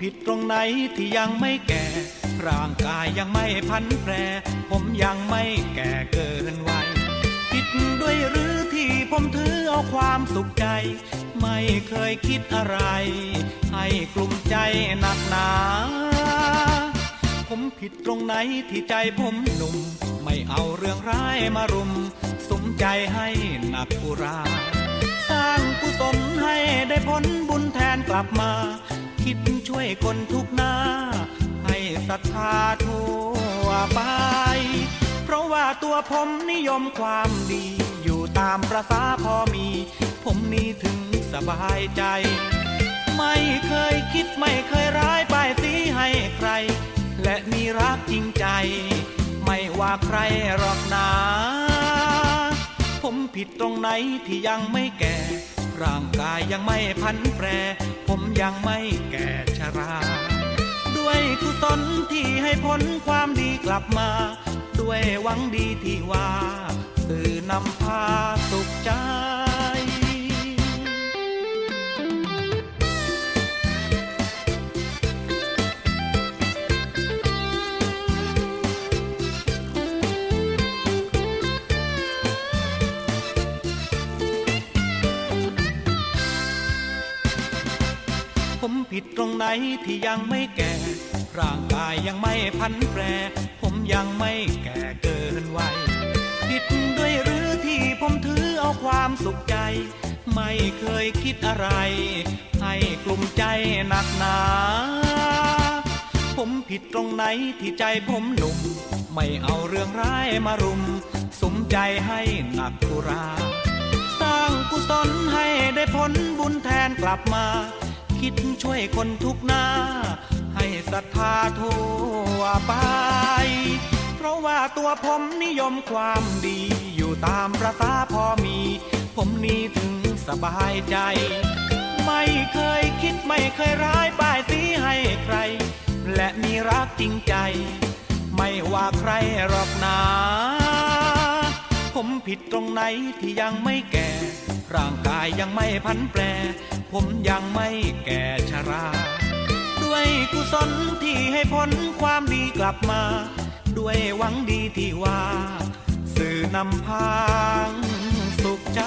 ผิดตรงไหนที่ยังไม่แก่ ร่างกายยังไม่พันแปร ผมยังไม่แก่เกินวัยผิดด้วยหรือที่ผมถือเอาความสุขใจ ไม่เคยคิดอะไร ให้กลุ่มใจหนักหนา ผมผิดตรงไหนที่ใจผมหนุ่ม ไม่เอาเรื่องร้ายมารุม สมใจให้หนักกุรา สร้างกุศลให้ได้ผลบุญแทนกลับมา คิดช่วยคนทุกหน้า ให้ศรัทธาทั่วไป เพราะว่าตัวผมนิยมความดี อยู่ตามประษาพอมี ผมนี้ถึงสบายใจ ไม่เคยคิดไม่เคยร้ายป้ายสีให้ใคร และมีรักจริงใจ ไม่ว่าใครหรอกนาผมผิดตรงไหนที่ยังไม่แก่ ร่างกายยังไม่พันแปร ผมยังไม่แก่ชรา ด้วยกุศลที่ให้ผลความดีกลับมา ด้วยหวังดีที่ว่าสื่อนำพาสุข ผมผิดตรงไหนที่ยังไม่แก่ ร่างกายยังไม่พันแปร ผมยังไม่แก่เกินวัยผิดด้วยหรือที่ผมถือเอาความสุขใจ ไม่เคยคิดอะไร ให้กลุ่มใจหนักหนา ผมผิดตรงไหนที่ใจผมหนุ่ม ไม่เอาเรื่องร้ายมารุม สมใจให้หนักกุรา สร้างกุศลให้ได้ผลบุญแทนกลับมา คิดช่วยคนทุกหน้า ให้ศรัทธาทั่วไป เพราะว่าตัวผมนิยมความดีอยู่ตามประษาพอมี ผมนี้ถึงสบายใจ ไม่เคยคิดไม่เคยร้ายป้ายสีให้ใคร และมีรักจริงใจ ไม่ว่าใครหรอกนา ผมผิดตรงไหนที่ยังไม่แก่ ร่างกายยังไม่พันแปร ผมยังไม่แก่ชรา ด้วยกุศลที่ให้ผลความดีกลับมา ด้วยหวังดีที่ว่า สื่อนำพางสุขใจ